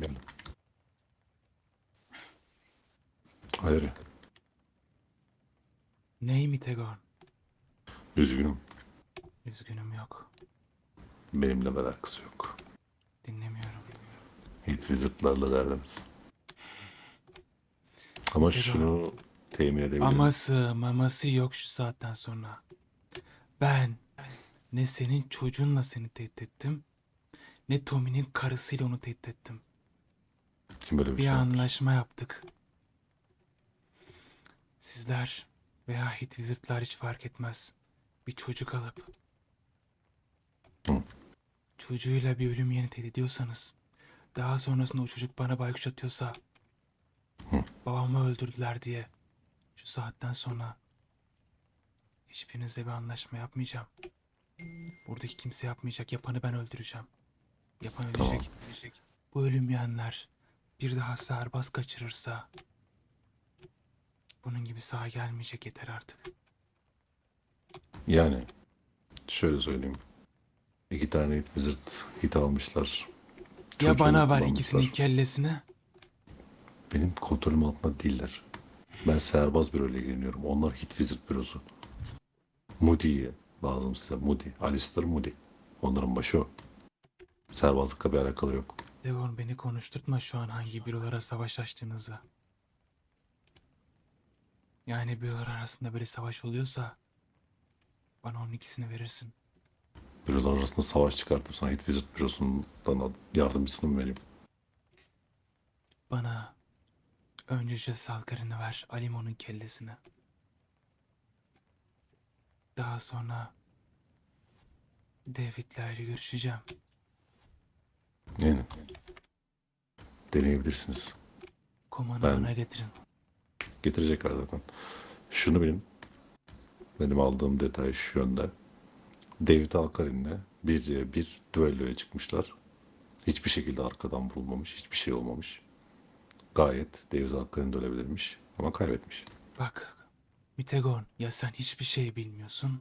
Gel. Hayır. Neyim Itegon? Üzgünüm. Üzgünüm yok. Benimle bir alakası yok. Dinlemiyorum. Hit Wizard'larla derdimiz. Ama Itegon. şunu temin edebilirim. Aması maması yok şu saatten sonra. Ben ne senin çocuğunla seni tehdit ettim ne Tommy'nin karısıyla onu tehdit ettim. Kim böyle bir, Bir şey yapmış? anlaşma yaptık. Sizler veya Hit Wizard'lar hiç fark etmez. Bir çocuk alıp Hı. çocuğuyla bir ölüm yeni tehdit ediyorsanız daha sonrasında o çocuk bana baykuş atıyorsa Hı. babamı öldürdüler diye şu saatten sonra hiçbirinizle bir anlaşma yapmayacağım. Buradaki kimse yapmayacak. Yapanı ben öldüreceğim. Yapan Tamam. ölecek. Bu ölüm yiyenler bir daha serbest kaçırırsa bunun gibi sağ gelmeyecek yeter artık. Yani şöyle söyleyeyim. İki tane Hit Wizard hit almışlar. ya Çocuğunu bana ver kullanmışlar. ikisinin kellesini Benim kontrolüm altında değiller. Ben serbaz büroyla ilgileniyorum. Onlar Hit Wizard bürosu. Moody'ye lazım size. Moody. Alistair Moody. Onların başı o. Serbazlıkla bir alakaları yok. Devon beni konuşturtma şu an hangi bürolara savaş açtığınızı. Yani bürolar arasında böyle savaş oluyorsa bana onun ikisini verirsin. Bürolar arasında savaş çıkartıp sana Hit Wizard bürosundan yardımcısını mı vereyim? Bana önce Salkar'ını ver, Alimo'nun kellesini. Daha sonra David'le ayrı görüşeceğim. Yani deneyebilirsiniz. Komanı Ben- bana getirin. Getirecekler zaten. Şunu bilin. Benim aldığım detay şu yönde. David Alkarin'le bir bir düelloya çıkmışlar. Hiçbir şekilde arkadan vurulmamış. Hiçbir şey olmamış. Gayet David Alkarin de ölebilirmiş. Ama kaybetmiş. Bak, Mitegon ya sen hiçbir şey bilmiyorsun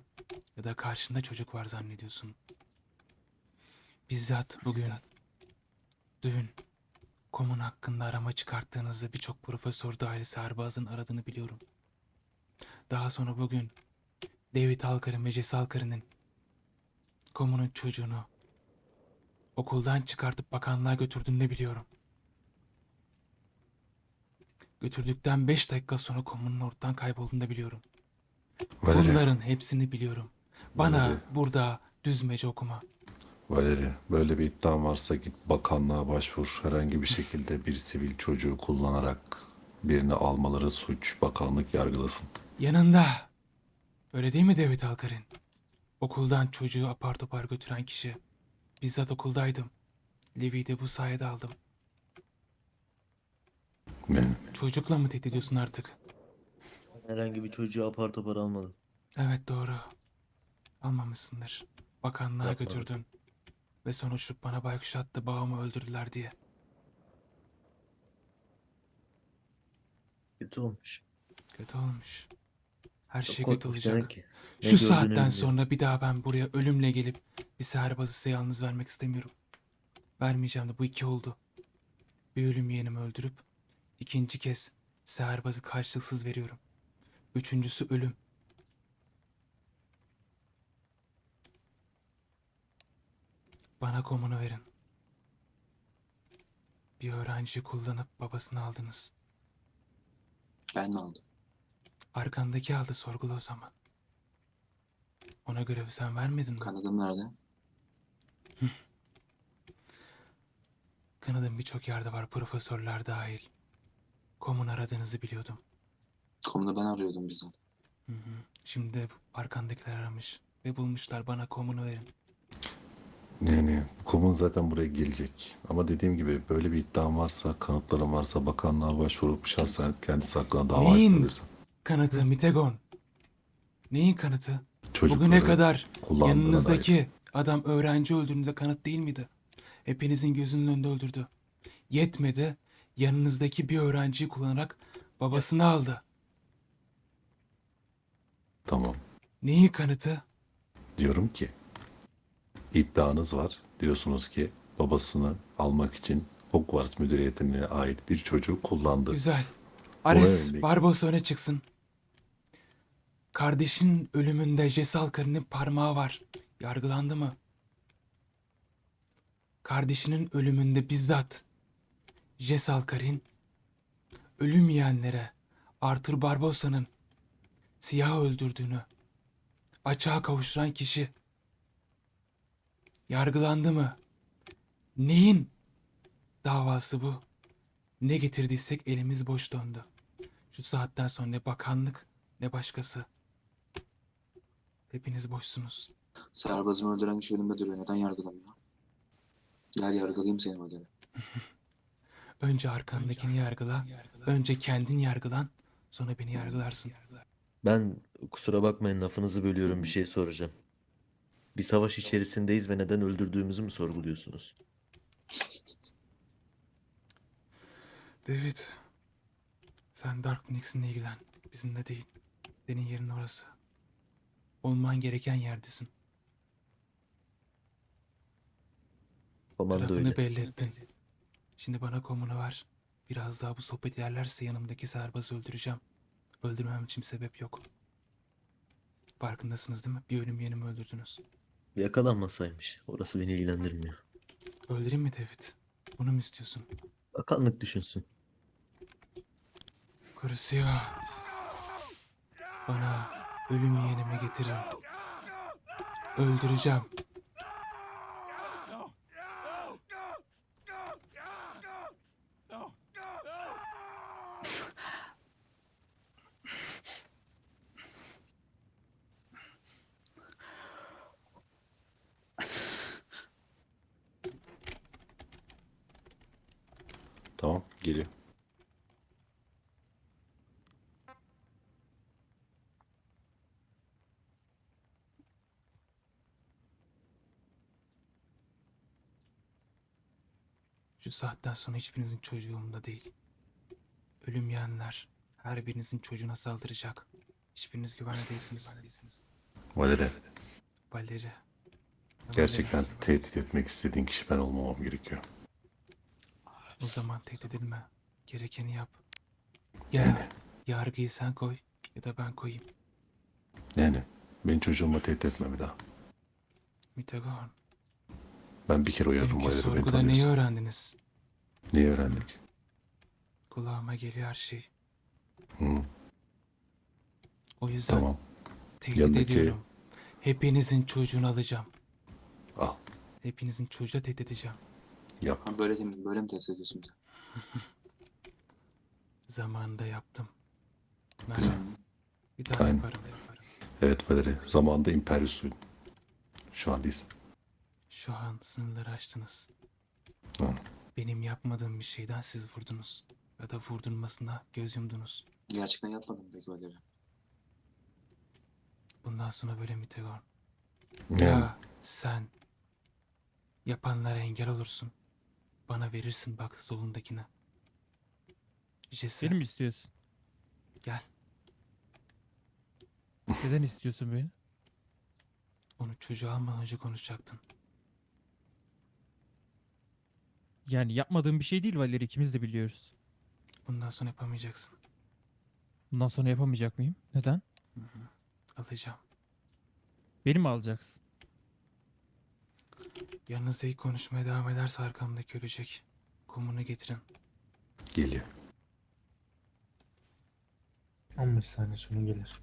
ya da karşında çocuk var zannediyorsun. Bizzat bugün, dün Komun hakkında arama çıkarttığınızda birçok profesör dahil serbazın aradığını biliyorum. Daha sonra bugün David Alkar'ın ve Jesse Alkar'ın Komun'un çocuğunu okuldan çıkartıp bakanlığa götürdüğünü de biliyorum. Götürdükten 5 dakika sonra Komun'un ortadan kaybolduğunu da biliyorum. Valeri, Bunların hepsini biliyorum. Bana Valeri. burada düzmece okuma. Valeri, böyle bir iddian varsa git bakanlığa başvur. Herhangi bir şekilde bir sivil çocuğu kullanarak birini almaları suç. Bakanlık yargılasın. Yanında. Öyle değil mi David Alkar'ın? Okuldan çocuğu apar topar götüren kişi. Bizzat okuldaydım. Levi'yi de bu sayede aldım. Yani Çocukla mı tehdit ediyorsun artık? Herhangi bir çocuğu apar topar almadım. Evet doğru. Almamışsındır. Bakanlığa Yapmadım. götürdün. Ve sonra uçurup bana baykuş attı babamı öldürdüler diye. Kötü olmuş. Kötü olmuş. Her Çok şey kötü korkmuş olacak. demek ki. Ne Şu gördüğünü saatten biliyor. sonra bir daha ben buraya ölümle gelip bir seherbazı size yalnız vermek istemiyorum. Vermeyeceğim de bu iki oldu. Bir ölüm yeğenimi öldürüp ikinci kez seherbazı karşılıksız veriyorum. Üçüncüsü ölüm. Bana komunu verin. Bir öğrenciyi kullanıp babasını aldınız. Ben mi aldım? Arkandaki aldı sorgula o zaman. Ona görevi sen vermedin mi? Kanadım nerede? Kanadın birçok yerde var profesörler dahil. Komun aradığınızı biliyordum. Komunu ben arıyordum bizzat. Hı hı. Şimdi arkandakiler aramış ve bulmuşlar bana komunu verin. Yani bu komun zaten buraya gelecek. Ama dediğim gibi böyle bir iddian varsa, kanıtların varsa bakanlığa başvurup şahsen kendisi hakkında dava Neyin? açabilirsin. Kanıtı Mitegon. Neyin kanıtı? Çocukları Bugüne kadar kullandığına yanınızdaki adam öğrenci öldüğünüzde kanıt değil miydi? Hepinizin gözünün önünde öldürdü. Yetmedi. Yanınızdaki bir öğrenciyi kullanarak babasını aldı. Tamam. Neyin kanıtı? Diyorum ki iddianız var. Diyorsunuz ki babasını almak için Hogwarts müdüriyetine ait bir çocuğu kullandı. Güzel. Ares. Barbaros öne çıksın. Kardeşin ölümünde Jesalkar'ın parmağı var. Yargılandı mı? Kardeşinin ölümünde bizzat Jesalkar'ın ölüm yiyenlere Arthur Barbosa'nın siyah öldürdüğünü açığa kavuşturan kişi yargılandı mı? Neyin davası bu? Ne getirdiysek elimiz boş döndü. Şu saatten sonra ne bakanlık ne başkası. Hepiniz boşsunuz. Serbazımı öldüren kişi önümde duruyor. Neden yargılamıyor? Gel yargılayayım seni Valeri. Önce arkandakini yargıla, önce kendin yargılan, sonra beni yargılarsın. Ben kusura bakmayın lafınızı bölüyorum bir şey soracağım. Bir savaş içerisindeyiz ve neden öldürdüğümüzü mü sorguluyorsunuz? David, sen Dark Phoenix'inle ilgilen, bizimle değil. Senin yerin orası. Olman gereken yerdesin. Komando Tarafını öyle. belli ettin. Şimdi bana komunu ver. Biraz daha bu sohbet yerlerse yanımdaki serbazı öldüreceğim. Öldürmem için bir sebep yok. Farkındasınız değil mi? Bir ölüm yenimi öldürdünüz. Yakalanmasaymış. Orası beni ilgilendirmiyor. Öldüreyim mi David? Bunu mu istiyorsun? Bakanlık düşünsün. Karısı Bana ölüm yeğenimi getirin. Öldüreceğim. Geliyor. Şu saatten sonra hiçbirinizin çocuğu umurumda değil. Ölüm yiyenler her birinizin çocuğuna saldıracak. Hiçbiriniz güvenli değilsiniz. Valeri Valeri. gerçekten tehdit etmek istediğin kişi ben olmamam gerekiyor. O zaman tehdit edilme. Gerekeni yap. Ya yargıyı sen koy ya da ben koyayım. Yani benim çocuğumu tehdit etme bir daha. Mitagorn. Ben bir kere uyardım Dünkü Valeri beni sorguda neyi tanıyorsun. öğrendiniz? Neyi öğrendik? Kulağıma geliyor her şey. Hı, O yüzden tamam tehdit Yanındaki- ediyorum. Hepinizin çocuğunu alacağım. al Hepinizin çocuğu tehdit edeceğim. Yap. Ha, böyle, mi- böyle mi tehdit ediyorsun bizi? Zamanında yaptım. Güzel. bir daha Aynen. yaparım. yaparım. Evet Valeri zamanında İmperius'uydun. Şu an değilsin. Şu an sınırları aştınız. Hı. Benim yapmadığım bir şeyden siz vurdunuz. Ya da vurdurmasına göz yumdunuz. Gerçekten yapmadım peki Valeri. Bundan sonra böyle Mitagorn. Yani, Ya sen yapanlara engel olursun. Bana verirsin bak solundakine. Jesse Beni mi istiyorsun? gel. Neden istiyorsun beni? Onu çocuğu almadan önce konuşacaktın. Yani yapmadığım bir şey değil Valeri ikimiz de biliyoruz. Bundan sonra yapamayacaksın. Bundan sonra yapamayacak mıyım? Neden? Alacağım. Beni mi alacaksın? Yanınızda ilk konuşmaya devam ederse arkamdaki ölecek. Komunu getirin. geliyor. 15 saniye sonra gelir.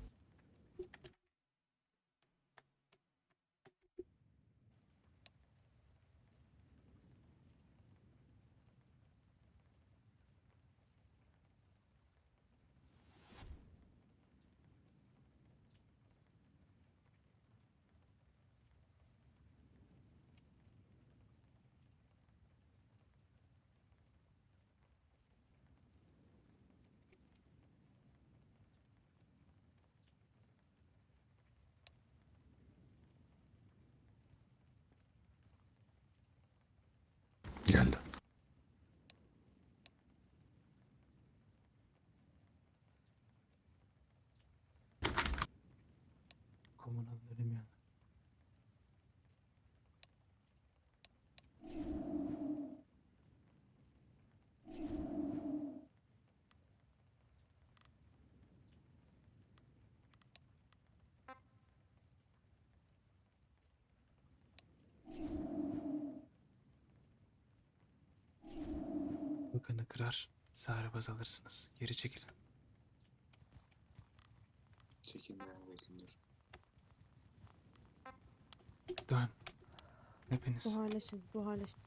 Geldi. Komunun ölüm duvarlarını kırar, sihirbaz alırsınız. Geri çekilin. Bekleyin dur. Dön. Hepiniz. Buharlaşın, buharlaşın.